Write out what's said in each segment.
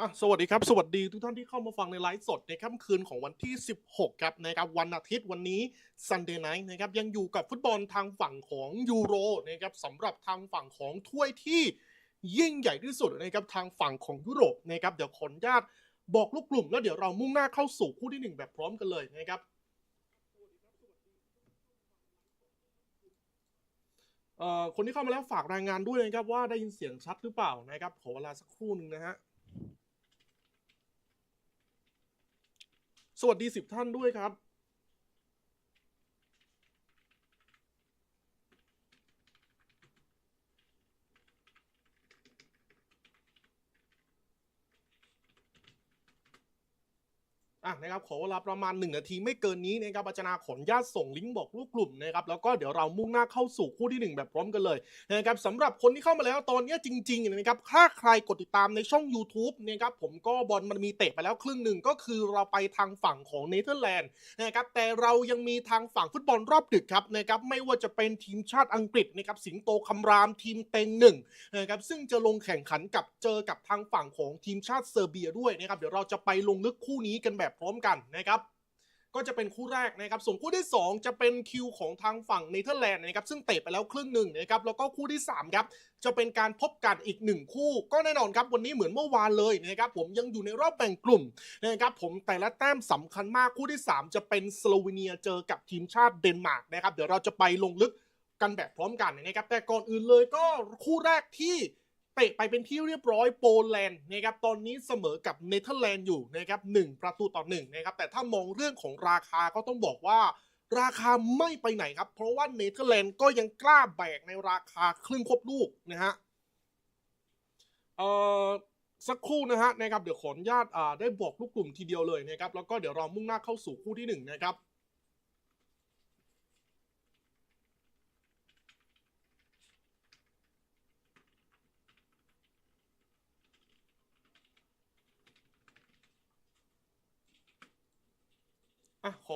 อะสวัสดีครับ สวัสดีทุกท่านที่เข้ามาฟังในไลฟ์สดในค่ำคืนของวันที่ 16 ครับนะครับวันอาทิตย์วันนี้ Sunday Night นะครับยังอยู่กับฟุตบอลทางฝั่งของยูโรนะครับสำหรับทางฝั่งของถ้วยที่ยิ่งใหญ่ที่สุดนะครับทางฝั่งของยุโรปนะครับเดี๋ยวขออนุญาต บอกลูกกลุ่มแล้วเดี๋ยวเรามุ่งหน้าเข้าสู่คู่ที่หนึ่งแบบพร้อมกันเลยนะครับเอ่อคนที่เข้ามาแล้วฝากรายงานด้วยนะครับว่าได้ยินเสียงชัดหรือเปล่านะครับ ขอเวลาสักครู่หนึ่งนะฮะสวัสดีสิบท่านด้วยครับ อะนะครับขอเวลาประมาณ 1 นาทีไม่เกินนี้นะครับอาจารย์ขออนุญาตส่งลิงก์บอกลูกกลุ่มนะครับแล้วก็เดี๋ยวเรามุ่งหน้าเข้าสู่คู่ที่ 1 แบบพร้อมกันเลยนะครับสำหรับคนที่เข้ามาแล้วตอนนี้จริงๆนะครับถ้าใครกดติดตามในช่อง YouTube นะครับผมก็บอลมันมีเตะไปแล้วครึ่งหนึ่งก็คือเราไปทางฝั่งของเนเธอร์แลนด์นะครับแต่เรายังมีทางฝั่งฟุตบอลรอบดึกครับนะครับไม่ว่าจะเป็นทีมชาติอังกฤษนะครับสิงโตคำรามทีมเต็งหนึ่งนะครับซึ่งจะลงแข่งขันกับเจอกับทางฝั่งของทีมชาติเซอร์เบียด้วยนะครับเดี๋ยวเราจะไปลงลึกคู่นี้กันแบบพร้อมกันนะครับ ก็จะเป็นคู่แรกนะครับ ส่วนคู่ที่ 2 จะเป็นคิวของทางฝั่งเนเธอร์แลนด์นะครับซึ่งเตะไปแล้วครึ่งหนึ่งนะครับแล้วก็คู่ที่3ครับจะเป็นการพบกันอีกหนึ่งคู่ ก็แน่นอนครับวันนี้เหมือนเมื่อวานเลยนะครับผมยังอยู่ในรอบแบ่งกลุ่มนะครับผมแต่ละแต้มสำคัญมากคู่ที่ 3 จะเป็นสโลวีเนียเจอกับทีมชาติเดนมาร์กนะครับเดี๋ยวเราจะไปลงลึกกันแบบพร้อมกันนะครับแต่ก่อนอื่นเลยก็คู่แรกที่ เตะไปเป็นที่เรียบร้อยโปแลนด์นะครับตอนนี้เสมอกับเนเธอร์แลนด์อยู่นะครับหนึ่งประตูต่อหนึ่งนะครับแต่ถ้ามองเรื่องของราคาก็ต้องบอกว่า ราคาไม่ไปไหนครับ เพราะว่าเนเธอร์แลนด์ก็ยังกล้าแบกในราคาครึ่งควบลูกนะฮะเอ่อสักครู่นะฮะนะครับเดี๋ยวขออนุญาตอ่าได้บอกลูกกลุ่มทีเดียวเลยนะครับแล้วก็เดี๋ยวเรามุ่งหน้าเข้าสู่คู่ที่หนึ่งนะครับ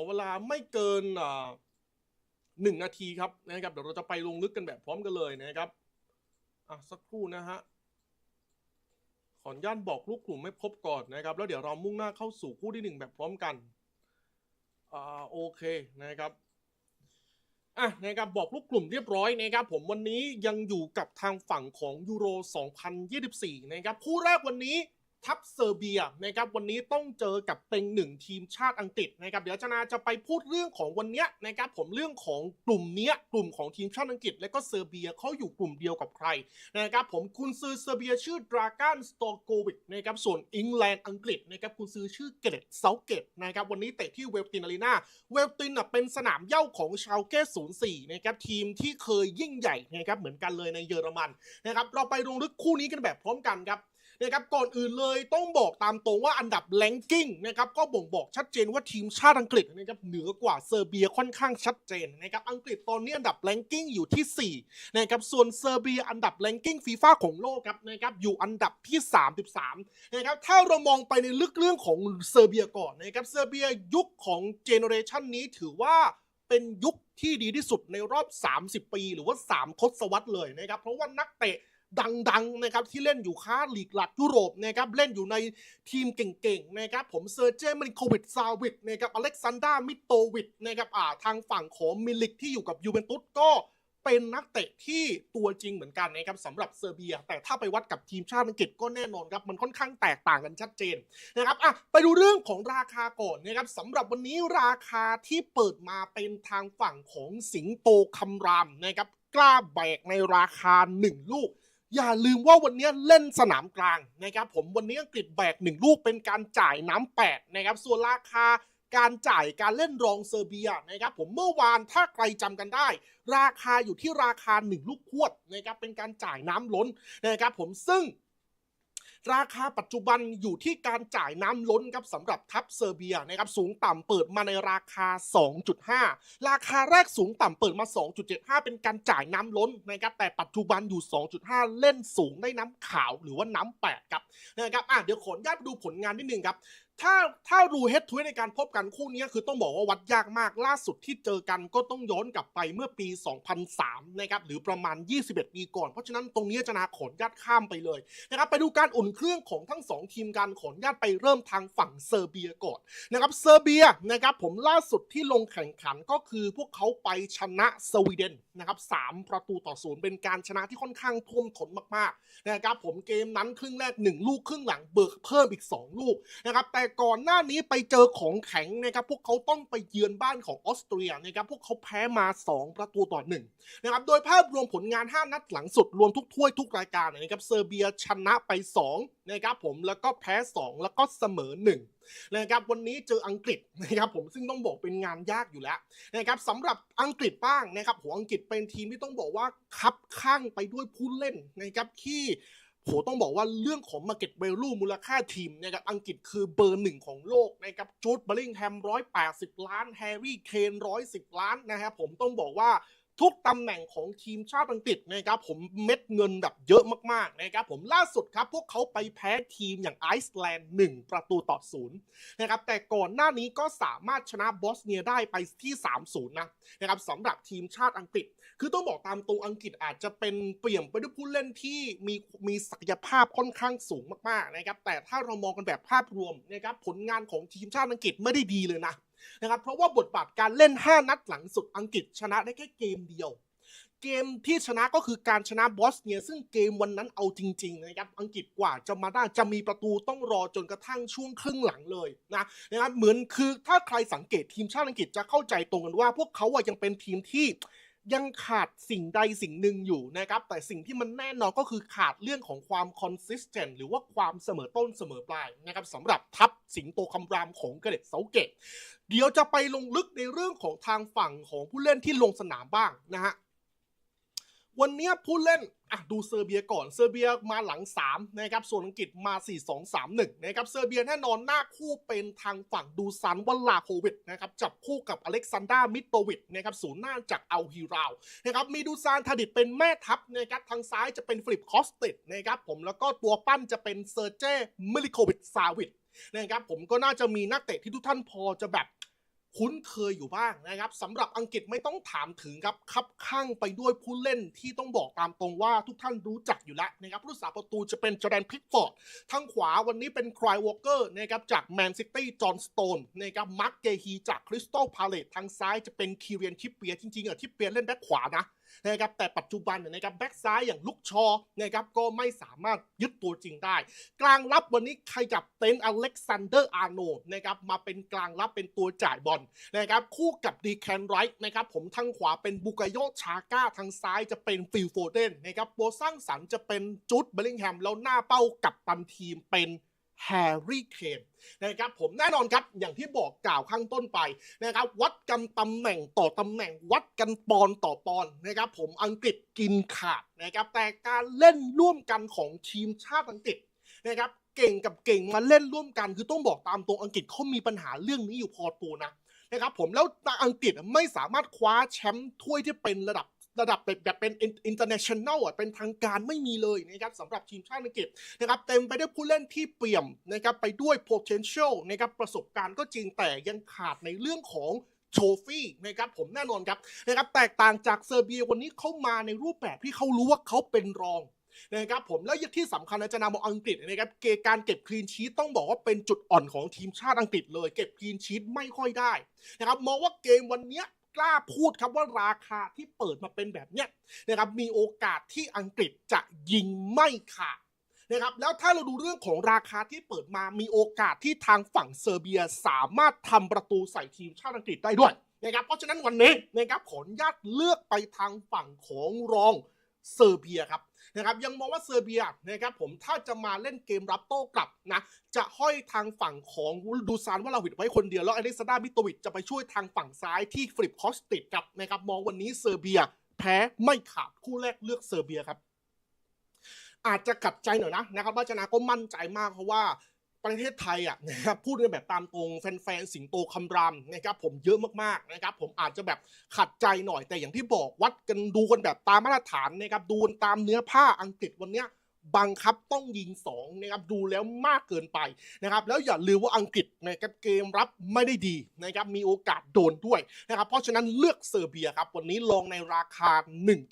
เวลาไม่เกินหนึ่งนาทีครับนะครับเดี๋ยวเราจะไปลงลึกกันแบบพร้อมกันเลยนะครับอะสักครู่นะฮะขออนุญาตบอกลูกกลุ่มไม่พบก่อนนะครับ แล้วเดี๋ยวเรามุ่งหน้าเข้าสู่คู่ที่หนึ่งแบบพร้อมกันอ่าโอเคนะครับอะนะครับบอกลูกกลุ่มเรียบร้อยนะครับ ผมวันนี้ยังอยู่กับทางฝั่งของยูโร 2024 นะครับคู่แรกวันนี้ ทัพเซอร์เบียนะครับวันนี้ต้องเจอกับเต็งหนึ่งทีมชาติอังกฤษนะครับเดี๋ยวจนาจะไปพูดเรื่องของวันนี้นะครับผมเรื่องของกลุ่มเนี้ยกลุ่มของทีมชาติอังกฤษ และก็เซอร์เบียเขาอยู่กลุ่มเดียวกับใครนะครับผมคุณซื้อเซอร์เบียชื่อดราก้ n สตอโกวิกนะครับส่วนอังกฤษอังกฤษนะครับคุณซื้อชื่อเกรดเซาเกตนะครับวันนี้เตะที่เวลตินอารีนาเวลตินเป็นสนามเย้าของชาวเก้04นะครับทีมที่เคยยิ่งใหญ่นะครับเหมือนกันเลยในเยอรมันนะครับเราไปลงลึกคู่นี้กันแบบพร้อมกันครับ นะครับก่อนอื่นเลยต้องบอกตามตรงว่าอันดับแรงกิ้งนะครับก็บ่งบอกชัดเจนว่าทีมชาติอังกฤษนะครับเหนือกว่าเซอร์เบียค่อนข้างชัดเจนนะครับอังกฤษตอนนี้อันดับแรงกิ้งอยู่ที่4นะครับส่วนเซอร์เบียอันดับแรงกิ้งฟีฟ่าของโลกครับนะครับอยู่อันดับที่ 33นะครับถ้าเรามองไปในลึกเรื่องของเซอร์เบียก่อนนะครับเซอร์เบียยุคของเจเนอเรชันนี้ถือว่าเป็นยุคที่ดีที่สุดในรอบ 30 ปี หรือว่า 3 ทศวรรษเลยนะครับ เพราะว่านักเตะ ดังๆนะครับที่เล่นอยู่ค้าหลีกหลักยุโรปนะครับเล่นอยู่ในทีมเก่งๆนะครับผมเซอร์เจมิลิโควิดซาวิดนะครับอเล็กซานดรามิโตวิดนะครับอ่าทางฝั่งของมิลิกที่อยู่กับยูเวนตุสก็เป็นนักเตะที่ตัวจริงเหมือนกันนะครับสำหรับเซอร์เบีย แต่ถ้าไปวัดกับทีมชาติอังกฤษก็แน่นอนครับ มันค่อนข้างแตกต่างกันชัดเจนนะครับอะไปดูเรื่องของราคาก่อนนะครับสำหรับวันนี้ราคาที่เปิดมาเป็นทางฝั่งของสิงโตคำรามนะครับกล้าแบกในราคา 1 ลูก อย่าลืมว่าวันนี้เล่นสนามกลางนะครับผมวันนี้อังกฤษแบกหนึ่งลูกเป็นการจ่ายน้ำแปดนะครับส่วนราคาการจ่ายการเล่นรองเซอร์เบียนะครับผมเมื่อวานถ้าใครจำกันได้ ราคาอยู่ที่ราคา 1 ลูกขวดนะครับเป็นการจ่ายน้ำล้นนะครับผมซึ่ง ราคาปัจจุบันอยู่ที่การจ่ายน้ำล้นครับสำหรับทัพเซอร์เบียนะครับสูงต่ำเปิดมาในราคา 2.5 ราคาแรกสูงต่ำเปิดมา 2.75 เป็นการจ่ายน้ำล้นนะครับแต่ปัจจุบันอยู่ 2.5 เล่นสูงได้น้ำขาวหรือว่าน้ำแปดครับนะครับอะเดี๋ยวขออนุญาตดูผลงานนิดนึงครับ ถ้าถ้าดูเฮดทูในการพบกันคู่นี้คือต้องบอกว่าวัดยากมาก ล่าสุดที่เจอกันก็ต้องย้อนกลับไปเมื่อปี 2003 นะครับ หรือประมาณ 21 ปีก่อน เพราะฉะนั้นตรงนี้จะนาขอนญาตข้ามไปเลยนะครับ ไปดูการอุ่นเครื่องของทั้ง 2 ทีมกันขอนญาตไปเริ่มทางฝั่งเซอร์เบียก่อนนะครับเซอร์เบียนะครับผมล่าสุดที่ลงแข่งขันก็คือพวกเขาไปชนะสวีเดนนะครับ3ประตูต่อศูนย์เป็นการชนะที่ค่อนข้างท่วมท้นมากๆนะครับผมเกมนั้นครึ่งแรก 1 ลูกครึ่งหลังเบิกเพิ่มอีก 2 ลูกนะครับแต่ก่อนหน้านี้ไปเจอของแข็งนะครับพวกเขาต้องไปเยือนบ้านของออสเตรียนะครับพวกเขาแพ้มา 2 ประตูต่อ1นะครับโดยภาพรวมผลงาน 5 นัดหลังสุดรวมทุกถ้วยทุกรายการนะครับเซอร์เบียชนะไป 2 นะครับผมแล้วก็แพ้ 2 แล้วก็เสมอ1นะครับวันนี้เจออังกฤษนะครับผมซึ่งต้องบอกเป็นงานยากอยู่แล้วนะครับสำหรับอังกฤษบ้างนะครับหัวอังกฤษเป็นทีมที่ต้องบอกว่าคับข้างไปด้วยผู้เล่นนะครับที่โหต้องบอกว่าเรื่องของ Market Value มูลค่าทีมนะครับอังกฤษคือเบอร์หนึ่งของโลกนะครับจูดบริงแฮม180 ล้านแฮร์รี่เคน110 ล้านนะครับผมต้องบอกว่า ทุกตำแหน่งของทีมชาติอังกฤษนะครับผมเม็ดเงินแบบเยอะมากๆนะครับผมล่าสุดครับพวกเขาไปแพ้ทีมอย่างไอซ์แลนด์ 1 ประตูต่อศูนย์นะครับแต่ก่อนหน้านี้ก็สามารถชนะบอสเนียได้ไปที่ 3-0 นะนะครับสำหรับทีมชาติอังกฤษ คือต้องบอกตามตรงอังกฤษอาจจะเป็นเปี่ยนไปด้วยผู้เล่นที่มีมีศักยภาพค่อนข้างสูงมากๆนะครับแต่ถ้าเรามองกันแบบภาพรวมนะครับผลงานของทีมชาติอังกฤษไม่ได้ดีเลยนะ นะครับเพราะว่าบทบาทการเล่น 5 นัดหลังสุดอังกฤษชนะได้แค่เกมเดียว เกมที่ชนะก็คือการชนะบอสเนีย ซึ่งเกมวันนั้นเอาจริงๆนะครับอังกฤษกว่าจะมาได้จะมีประตูต้องรอจนกระทั่งช่วงครึ่งหลังเลยนะนะครับเหมือนคือถ้าใครสังเกตทีมชาติอังกฤษจะเข้าใจตรงกันว่า พวกเขาอะยังเป็นทีมที่ ยังขาดสิ่งใดสิ่งหนึ่งอยู่นะครับ แต่สิ่งที่มันแน่นอนก็คือขาดเรื่องของความคอนสิสเทนต์หรือว่าความเสมอต้นเสมอปลายนะครับสำหรับทัพสิงโตคำรามของเกเรตเซาเกตเดี๋ยวจะไปลงลึกในเรื่องของทางฝั่งของผู้เล่นที่ลงสนามบ้างนะฮะ วันนี้ผู้เล่นอะดูเซอร์เบียก่อนเซอร์เบียมาหลัง3นะครับส่วนอังกฤษมา 4 2 3 1นะครับเซอร์เบียแน่นอนหน้าคู่เป็นทางฝั่งดูซันวัลลาโควิดนะครับจับคู่กับอเล็กซานดรามิโตวิดนะครับศูนย์หน้าจากอัลฮิราวนะครับมีดูซานทาดิตเป็นแม่ทัพนะครับทางซ้ายจะเป็นฟิลิปคอสติดนะครับผมแล้วก็ตัวปั้นจะเป็นเซอร์เจมิลิโควิดซาวิดนะครับผมก็น่าจะมีนักเตะที่ทุกท่านพอจะแบบ คุ้นเคยอยู่บ้างนะครับสำหรับอังกฤษไม่ต้องถามถึงครับคับข้างไปด้วยผู้เล่นที่ต้องบอกตามตรงว่าทุกท่านรู้จักอยู่แล้วนะครับผู้รักษาประตูจะเป็นจอแดนพิกฟอร์ดทางขวาวันนี้เป็นครายวอลเกอร์นะครับจากแมนซิตี้จอห์นสโตนนะครับมาร์กเกฮีจากคริสตัลพาเลตทางซ้ายจะเป็นคีเรียนทิปเปียจริงๆอะทิปเปียเล่นแบ็คขวานะ นะครับแต่ปัจจุบันเนี่ยนะครับแบ็กซ้ายอย่างลุกชอนะครับก็ไม่สามารถยึดตัวจริงได้ กลางรับวันนี้ขยับเต็นอเล็กซานเดอร์อาร์โนนะครับมาเป็นกลางรับเป็นตัวจ่ายบอลนะครับคู่กับดีแคนไรท์นะครับผมทางขวาเป็นบุกโยชาก้าทางซ้ายจะเป็นฟิลโฟเดนนะครับโบสร้างสรรค์จะเป็นจุดเบลลิงแฮมแล้วหน้าเป้ากับตันทีมเป็น แฮร์รี่เคนนะครับผมแน่นอนครับอย่างที่บอกกล่าวข้างต้นไปนะครับวัดกันตำแหน่งต่อตำแหน่งวัดกันปอนต่อปอนนะครับผมอังกฤษกินขาดนะครับแต่การเล่นร่วมกันของทีมชาติอังกฤษนะครับเก่งกับเก่งมาเล่นร่วมกัน คือต้องบอกตามตรงอังกฤษเขามีปัญหาเรื่องนี้อยู่พอตัวนะนะครับผมแล้วอังกฤษไม่สามารถคว้าแชมป์ถ้วยที่เป็นระดับ ระดับแบบแบบเป็น international อะเป็นทางการไม่มีเลยนะครับสำหรับทีมชาติอังกฤษนะครับเต็มไปด้วยผู้เล่นที่เปี่ยมนะครับไปด้วย potential นะครับประสบการณ์ก็จริงแต่ยังขาดในเรื่องของโชฟี่นะครับผมแน่นอนครับนะครับแตกต่างจากเซอร์เบียวันนี้เข้ามาในรูปแบบที่เขารู้ว่าเขาเป็นรองนะครับผมแล้วที่สำคัญนะจะนำเอาอังกฤษนะครับเกการเก็บคลีนชีตต้องบอกว่าเป็นจุดอ่อนของทีมชาติอังกฤษเลย เก็บคลีนชีตไม่ค่อยได้นะครับมองว่าเกมวันนี้ กล้าพูดครับว่าราคาที่เปิดมาเป็นแบบเนี้ยนะครับมีโอกาสที่อังกฤษจะยิงไม่ขาดนะครับแล้วถ้าเราดูเรื่องของราคาที่เปิดมามีโอกาสที่ทางฝั่งเซอร์เบียสามารถทำประตูใส่ทีมชาติอังกฤษได้ด้วยนะครับเพราะฉะนั้นวันนี้นะครับขออนุญาตเลือกไปทางฝั่งของรองเซอร์เบียครับ นะครับยังมองว่าเซอร์เบียนะครับผมถ้าจะมาเล่นเกมรับโต้กลับนะจะห้อยทางฝั่งของดูซานว่าลาวิดไว้คนเดียวแล้วอเล็กซานดรามิโตวิชจะไปช่วยทางฝั่งซ้ายที่ฟลิปคอสติดกับนะครับมองวันนี้เซอร์เบียแพ้ไม่ขาดคู่แรกเลือกเซอร์เบียครับอาจจะกัดใจหน่อยนะนะครับว่าชนะก็มั่นใจมากเพราะว่า ประเทศไทยอะนะครับพูดกันแบบตามตรงแฟนๆสิงโตคำรามนะครับผมเยอะมากๆนะครับผมอาจจะแบบขัดใจหน่อยแต่อย่างที่บอกวัดกันดูกันแบบตามมาตรฐานนะครับดูตามเนื้อผ้าอังกฤษวันเนี้ยบังคับต้องยิงสองนะครับดูแล้วมากเกินไปนะครับแล้วอย่าลืมว่าอังกฤษนะครับเกมรับไม่ได้ดีนะครับมีโอกาสโดนด้วยนะครับเพราะฉะนั้นเลือกเซอร์เบียครับวันนี้ลองในราคา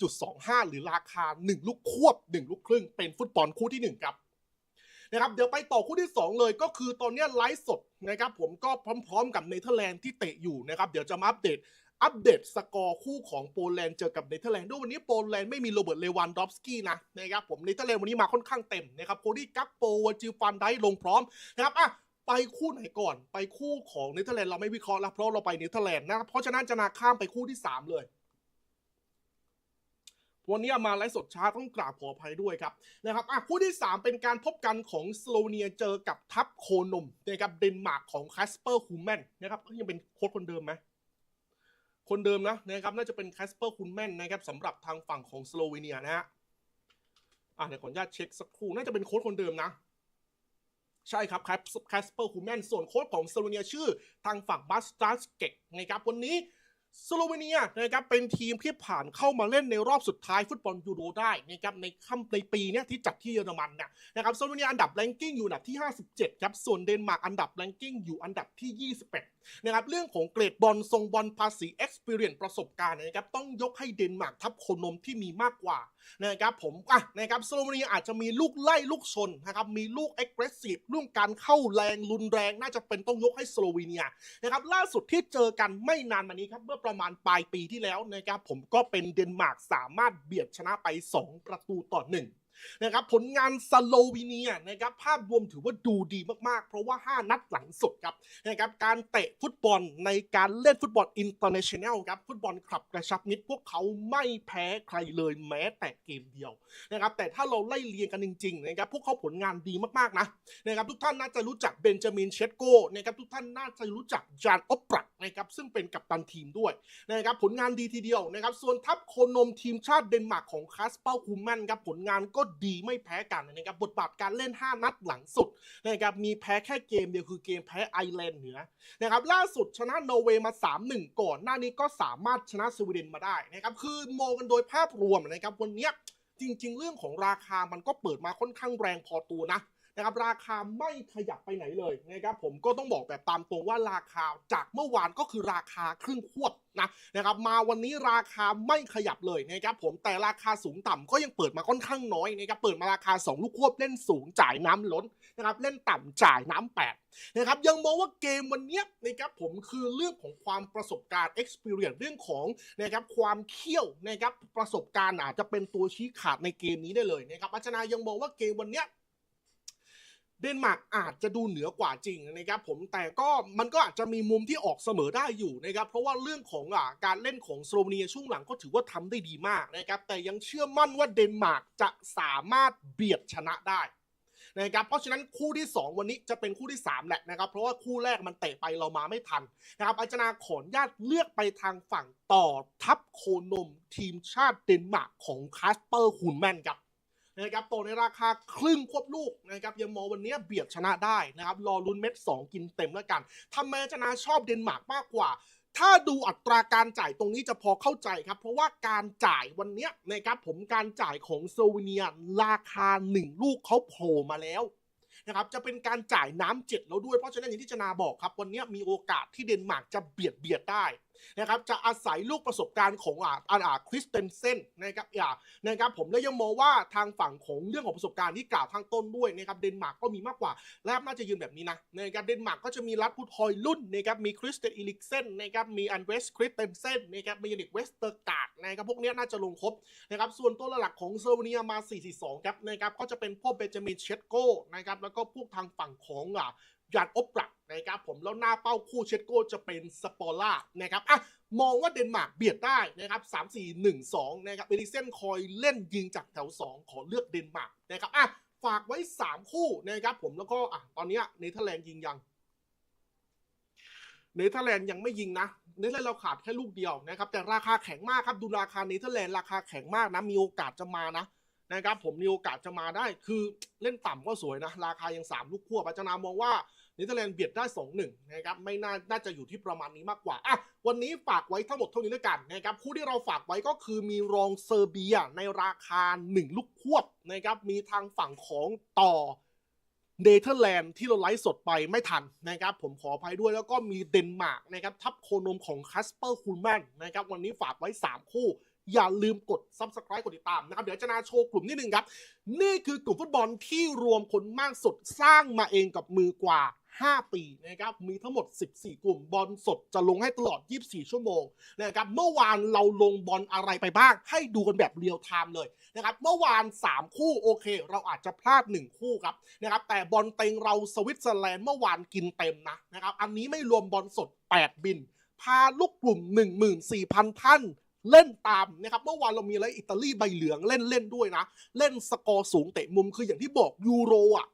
1.25 หรือราคา 1 ลูกควบ 1 ลูกครึ่งเป็นฟุตบอลคู่ที่ 1 ครับ นะครับเดี๋ยวไปต่อคู่ที่ 2 เลยก็คือตอนนี้ไลฟ์สดนะครับผมก็พร้อมๆ กับเนเธอร์แลนด์ที่เตะอยู่นะครับเดี๋ยวจะมาอัปเดตอัปเดตสกอร์คู่ของโปแลนด์เจอกับเนเธอร์แลนด์ด้วยวันนี้โปแลนด์ไม่มีโรเบิร์ตเลวันดอฟสกี้นะนะครับผมเนเธอร์แลนด์วันนี้มาค่อนข้างเต็มนะครับโคดี้กัปโปวจิฟันได้ลงพร้อมนะครับอะไปคู่ไหนก่อนไปคู่ของเนเธอร์แลนด์เราไม่วิเคราะห์แล้วเพราะเราไปเนเธอร์แลนด์นะครับเพราะฉะนั้นจะนาข้ามไปคู่ที่ 3 เลย วันนี้มาไลฟ์สดช้าต้องกราบขออภัยด้วยครับนะครับอะคู่ที่ 3 เป็นการพบกันของสโลเนียเจอกับทัพโคนมนะครับเดนมาร์กของคาสเปอร์คูแมนนะครับยังเป็นโค้ชคนเดิมไหมคนเดิมนะนะครับน่าจะเป็นคาสเปอร์คูแมนนะครับสำหรับทางฝั่งของสโลวีเนียนะฮะอะเดี๋ยวขออนุญาตเช็คสักครู่น่าจะเป็นโค้ชคนเดิมนะใช่ครับแคสเปอร์คูแมนส่วนโค้ชของสโลเวีเนียชื่อทางฝั่งบัสตาสเกกนะครับวันนี้ สโลเวเนียนะครับเป็นทีมที่ผ่านเข้ามาเล่นในรอบสุดท้ายฟุตบอลยูโรได้นะครับในค่ำในปีนี้ที่จัดที่เยอรมันเนี่ยนะครับสโลเวเนียอันดับแรงกิ้งอยู่อันดับที่ 57 ครับ ส่วนเดนมาร์กอันดับแรงกิ้งอยู่อันดับที่ 21 นะครับเรื่องของเกรดบอลทรงบอลภาษี experience ประสบการณ์นะครับต้องยกให้เดนมาร์กทับโคนมที่มีมากกว่า นะครับผมอะนะครับสโลเวเนียอาจจะมีลูกไล่ลูกชนนะครับมีลูกเอ็กเซสซีฟเรื่องการเข้าแรงรุนแรงน่าจะเป็นต้องยกให้สโลวีเนียนะครับล่าสุดที่เจอกันไม่นานมานี้ครับเมื่อประมาณปลายปีที่แล้วนะครับผมก็เป็นเดนมาร์กสามารถเบียดชนะไป 2 ประตูต่อห นะครับผลงานสโลวีเนียนะครับภาพรวมถือว่าดูดีมากๆ เพราะว่า 5 นัดหลังสุดครับนะครับการเตะฟุตบอลในการเล่นฟุตบอลอินเตอร์เนชั่นแนลครับฟุตบอลคลับกระชับมิตรพวกเขาไม่แพ้ใครเลยแม้แต่เกมเดียวนะครับแต่ถ้าเราไล่เรียงกันจริงๆนะครับพวกเขาผลงานดีมากๆนะนะครับทุกท่านน่าจะรู้จักเบนจามินเชตโกนะครับทุกท่านน่าจะรู้จักจานอปรักนะครับซึ่งเป็นกัปตันทีมด้วยนะครับผลงานดีทีเดียวนะครับส่วนทัพโคนมทีมชาติเดนมาร์กของคาสเปาคูแมนครับผลงานก็ดีไม่แพ้กันนะครับบทบาทการเล่น 5 นัดหลังสุดนะครับมีแพ้แค่เกมเดียวคือเกมแพ้ไอร์แลนด์เหนือนะครับล่าสุดชนะนอร์เวย์มา 3-1 ก่อน หน้านี้ก็สามารถชนะสวีเดนมาได้นะครับคือมองกันโดยภาพรวมนะครับวันนี้จริง ๆ เรื่องของราคามันก็เปิดมาค่อนข้างแรงพอตัวนะ นะครับราคาไม่ขยับไปไหนเลยนะครับผมก็ต้องบอกแบบตามตรงว่าราคาจากเมื่อวานก็คือราคาครึ่งควบนะนะครับมาวันนี้ราคาไม่ขยับเลยนะครับผมแต่ราคาสูงต่ำก็ยังเปิดมาค่อนข้างน้อยนะครับเปิดมาราคา 2 ลูกควบเล่นสูงจ่ายน้ำล้นนะครับเล่นต่ำจ่ายน้ำแปดนะครับยังมองว่าเกมวันนี้นะครับผมคือเรื่องของความประสบการณ์ experience เรื่องของนะครับความเขี้ยวนะครับประสบการณ์อาจจะเป็นตัวชี้ขาดในเกมนี้ได้เลยนะครับอาจารย์ยังมองว่าเกมวันนี้ เดนมาร์กอาจจะดูเหนือกว่าจริงนะครับผมแต่ก็มันก็อาจจะมีมุมที่ออกเสมอได้อยู่นะครับเพราะว่าเรื่องของอ่าการเล่นของสโลเนียช่วงหลังก็ถือว่าทำได้ดีมากนะครับแต่ยังเชื่อมั่นว่าเดนมาร์กจะสามารถเบียดชนะได้นะครับเพราะฉะนั้นคู่ที่ 2 วันนี้จะเป็นคู่ที่ 3 แหละนะครับเพราะว่าคู่แรกมันเตะไปเรามาไม่ทันนะครับอาจารย์ขออนุญาตเลือกไปทางฝั่งต่อทัพโคนมทีมชาติเดนมาร์กของคาสเปอร์คุนแมนครับ นะครับโตในราคาครึ่งควบลูกนะครับยังมองวันนี้เบียดชนะได้นะครับรอลุ้นเม็ด 2 กินเต็มแล้วกันทำไมอาจาชอบเดนมาร์กมากกว่าถ้าดูอัตราการจ่ายตรงนี้จะพอเข้าใจครับ เพราะว่าการจ่ายวันนี้นะครับผมการจ่ายของโซเวเนียราคา 1 ลูกเขาโผล่มาแล้วนะครับจะเป็นการจ่ายน้ำเจ็ดแล้วด้วยเพราะฉะนั้นอย่างที่จนาบอกครับ วันนี้มีโอกาสที่เดนมาร์กจะเบียดเบียดได้ นะครับจะอาศัยลูกประสบการณ์ของอ่าอ่าคริสเตนเซนนะครับอ่านะครับผมและยังมองว่าทางฝั่งของเรื่องของประสบการณ์ที่กล่าวข้างต้นด้วยนะครับเดนมาร์กก็มีมากกว่าและน่าจะยืนแบบนี้นะนะครับเดนมาร์กก็จะมีรัดพุทฮอยลุ่นนะครับมีคริสเตนอิลิกเซนนะครับมีอันเวสคริสเตนเซนนะครับมียานิกเวสเตอร์การ์ดนะครับพวกนี้น่าจะลงครบนะครับส่วนตัวหลักของเซอร์เวเนียมา 4-4-2 ครับนะครับก็จะเป็นพวกเบนจามินเชตโก้นะครับแล้วก็พวกทางฝั่งของอ่า ยานอบรักนะครับผมแล้วหน้าเป้าคู่เชตโก้จะเป็นสปอล่านะครับอะมองว่าเดนมาร์กเบียดได้นะครับ3 4 1 2นะครับเอลิเซนคอยเล่นยิงจากแถว2ขอเลือกเดนมาร์กนะครับอะฝากไว้3คู่นะครับผมแล้วก็อะตอนนี้เนเธอร์แลนด์ยิงยังเนเธอร์แลนด์ยังไม่ยิงนะเนเธอร์แลนด์เราขาดแค่ลูกเดียวนะครับแต่ราคาแข็งมากครับดูราคาเนเธอร์แลนด์ราคาแข็งมากนะมีโอกาสจะมานะ นะครับผมมีโอกาสจะมาได้ คือเล่นต่ำก็สวยนะ ราคายัง 3 ลูกควบอาจารย์มองว่าเนเธอร์แลนด์เบียดได้ 2-1 นะครับ ไม่น่าน่าจะอยู่ที่ประมาณนี้มากกว่า อะ วันนี้ฝากไว้ทั้งหมดเท่านี้แล้วกันนะครับ คู่ที่เราฝากไว้ก็คือมีรองเซอร์เบียในราคา 1 ลูกควบนะครับ มีทางฝั่งของต่อเนเธอร์แลนด์ที่เราไลฟ์สดไปไม่ทันนะครับ ผมขออภัยด้วยแล้วก็มีเดนมาร์กนะครับ ทับโคนมของคัสเปอร์คูลแมนนะครับ วันนี้ฝากไว้ 3 คู่ อย่าลืมกด Subscribe กดติดตามนะครับ เดี๋ยวจะนาโชว์กลุ่มนิดนึงครับ นี่คือกลุ่มฟุตบอลที่รวมคนมากสุดสร้างมาเองกับมือกว่า 5 ปีนะครับ มีทั้งหมด 14 กลุ่มบอลสดจะลงให้ตลอด 24 ชั่วโมงนะครับ เมื่อวานเราลงบอลอะไรไปบ้าง ให้ดูกันแบบเรียลไทม์เลยนะครับ เมื่อวาน 3 คู่โอเค เราอาจจะพลาด 1 คู่ครับนะครับ แต่บอลเต็งเราสวิตเซอร์แลนด์เมื่อวานกินเต็มนะนะครับ อันนี้ไม่รวมบอลสด 8 บินพาลูกกลุ่ม 14,000 ท่าน เล่นตามนะครับเมื่อวานเรามีอะไรอิตาลีใบเหลืองเล่นเล่นด้วยนะ เล่นสกอร์สูงเตะมุมคืออย่างที่บอกยูโรอะ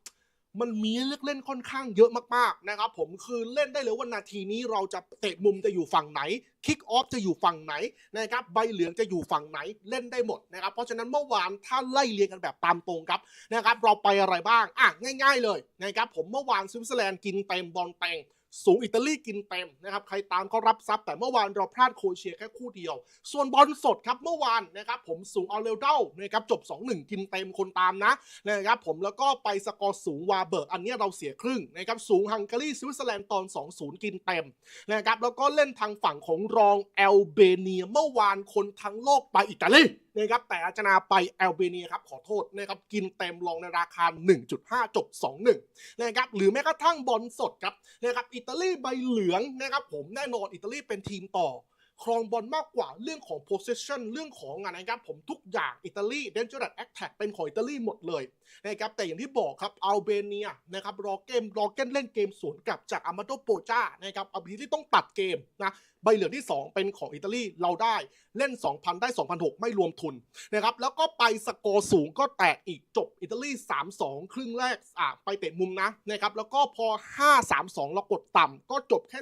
มันมีเลือกเล่นค่อนข้างเยอะมากๆนะครับผมคือเล่นได้เลยว่านาทีนี้เราจะเตะมุมจะอยู่ฝั่งไหนคิกออฟจะอยู่ฝั่งไหนนะครับใบเหลืองจะอยู่ฝั่งไหนเล่นได้หมดนะครับเพราะฉะนั้นเมื่อวานถ้าไล่เรียงกันแบบตามตรงครับนะครับเราไปอะไรบ้างอะง่าย ๆ เลยนะครับผมเมื่อวานสวิตเซอร์แลนด์กินเต็มบอลแตง สูงอิตาลีกินเต็มนะครับใครตามเขารับทรัพย์แต่เมื่อวานเราพลาดโคเชียแค่คู่เดียว ส่วนบอลสดครับเมื่อวานนะครับผมสูงเอาเรลเด้านะครับจบ 2-1 กินเต็มคนตามนะนะครับผมแล้วก็ไปสกอร์สูงวาเบิร์กอันนี้เราเสียครึ่งนะครับสูงฮังการีสวิตเซอร์แลนด์ตอน 2-0 กินเต็มนะครับแล้วก็เล่นทางฝั่งของรองแอลเบเนียเมื่อวานคนทั้งโลกไปอิตาลี นะครับแต่อาจนาไปแอลเบเนียครับขอโทษนะครับกินเต็มลองในราคา 1.5 จบ 2-1นะครับหรือแม้กระทั่งบอลสดครับนะครับอิตาลีใบเหลืองนะครับผมแน่นอนอิตาลีเป็นทีมต่อครองบอลมากกว่าเรื่องของ possession เรื่องของงานนะครับผมทุกอย่างอิตาลี dangerous attack เป็นของอิตาลีหมดเลยนะครับแต่อย่างที่บอกครับอัลเบเนียนะครับรอเกมรอเกนเล่นเกมสวนกลับจากอามาโดโปจานะครับอัลเบเนียที่ต้องตัดเกมนะ ใบเหลืองที่ 2 เป็นของอิตาลีเราได้เล่น 2,000 ได้ 2,006 ไม่รวมทุนนะครับแล้วก็ไปสกอร์สูงก็แตกอีกจบอิตาลี 3-2 ครึ่งแรกอะไปเตะมุมนะนะครับแล้วก็พอ 5-3-2 เรากดต่ำก็จบแค่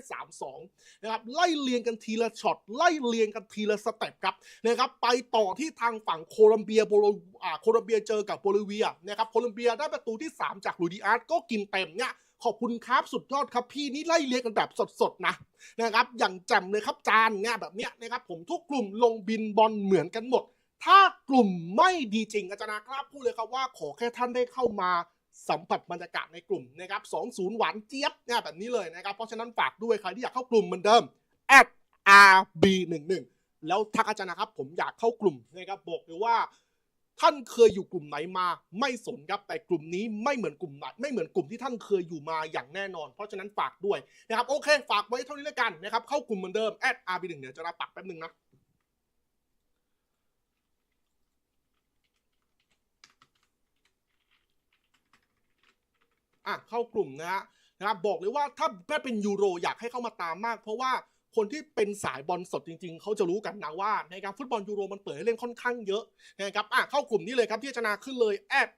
3-2นะครับไล่เรียงกันทีละช็อตไล่เรียงกันทีละสเต็ปครับนะครับไปต่อที่ทางฝั่งโคลัมเบียโบโลอ่าโคลัมเบียเจอกับโบลิเวียนะครับโคลัมเบียได้ประตูที่ 3 จากลูดิอาร์ตก็กินเต็มเนี่ย ขอบคุณครับสุดยอดครับพี่นี่ไล่เรียงกันแบบสดๆนะนะครับ อย่างแจ่มเลยครับจานเนี่ยแบบเนี้ยนะครับผมทุกกลุ่มลงบินบอลเหมือนกันหมด ถ้ากลุ่มไม่ดีจริงอาจารย์นากล้าพูดเลยครับว่าขอแค่ท่านได้เข้ามาสัมผัสบรรยากาศในกลุ่มนะครับ20 หวานเจี๊ยบเนี่ยแบบนี้เลยนะครับ เพราะฉะนั้นฝากด้วยใครที่อยากเข้ากลุ่มเหมือนเดิม at rb11 แล้วทักอาจารย์นะครับผมอยากเข้ากลุ่มนะครับบอกเลยว่า ท่านเคยอยู่กลุ่มไหนมา ไม่สนครับแต่กลุ่มนี้ไม่เหมือนกลุ่มไหนไม่เหมือนกลุ่มที่ท่านเคยอยู่มาอย่างแน่นอน เพราะฉะนั้นฝากด้วยนะครับโอเค ฝากไว้เท่านี้แล้วกันนะครับเข้ากลุ่มเหมือนเดิม at rb1 เดี๋ยวจะรับปักแป๊บนึงนะอะเข้ากลุ่มนะฮะนะครับบอกเลยว่าถ้าแม่เป็นยูโรอยากให้เข้ามาตามมาก เพราะว่า คนที่เป็นสายบอลสดจริง ๆ เขาจะรู้กันนะว่าในการฟุตบอลยูโรมันเปิดให้เล่นค่อนข้างเยอะนะครับอะเข้ากลุ่มนี้เลยครับที่อาจารย์ขึ้นเลย at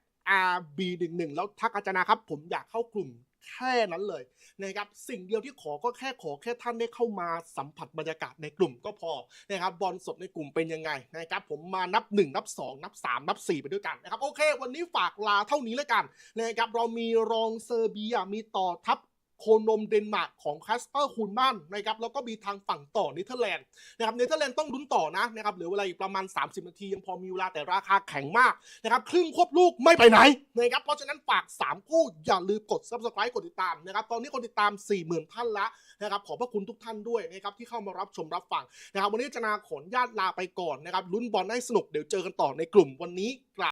rb11 แล้วทักอาจารย์ครับ ผมอยากเข้ากลุ่มแค่นั้นเลยนะครับสิ่งเดียวที่ขอก็แค่ขอแค่ท่านได้เข้ามาสัมผัสบรรยากาศในกลุ่มก็พอนะครับบอลสดในกลุ่มเป็นยังไงนะครับผมมานับ 1 นับ 2 นับ 3 นับ 4 ไปด้วยกันนะครับโอเค วันนี้ฝากลาเท่านี้แล้วกันนะครับเรามีรองเซอร์เบียมีต่อทัพ โคนมเดนมาร์กของคัสเปอร์คูนมันนะครับแล้วก็มีทางฝั่งต่อเนเธอร์แลนด์นะครับเนเธอร์แลนด์ต้องลุ้นต่อนะนะครับเหลือเวลาอีกประมาณ 30 นาที ยังพอมีเวลาแต่ราคาแข็งมากนะครับครึ่งควบลูกไม่ไปไหนนะครับเพราะฉะนั้นฝาก 3 คู่อย่าลืมกด subscribe กดติดตามนะครับตอนนี้คนติดตาม 40,000 ท่านละนะครับขอบพระคุณทุกท่านด้วยนะครับที่เข้ามารับชมรับฟังนะครับวันนี้จะนาขออนุญาตลาไปก่อนนะครับลุ้นบอลให้สนุกเดี๋ยวเจอกันต่อในกลุ่มวันนี้กราบ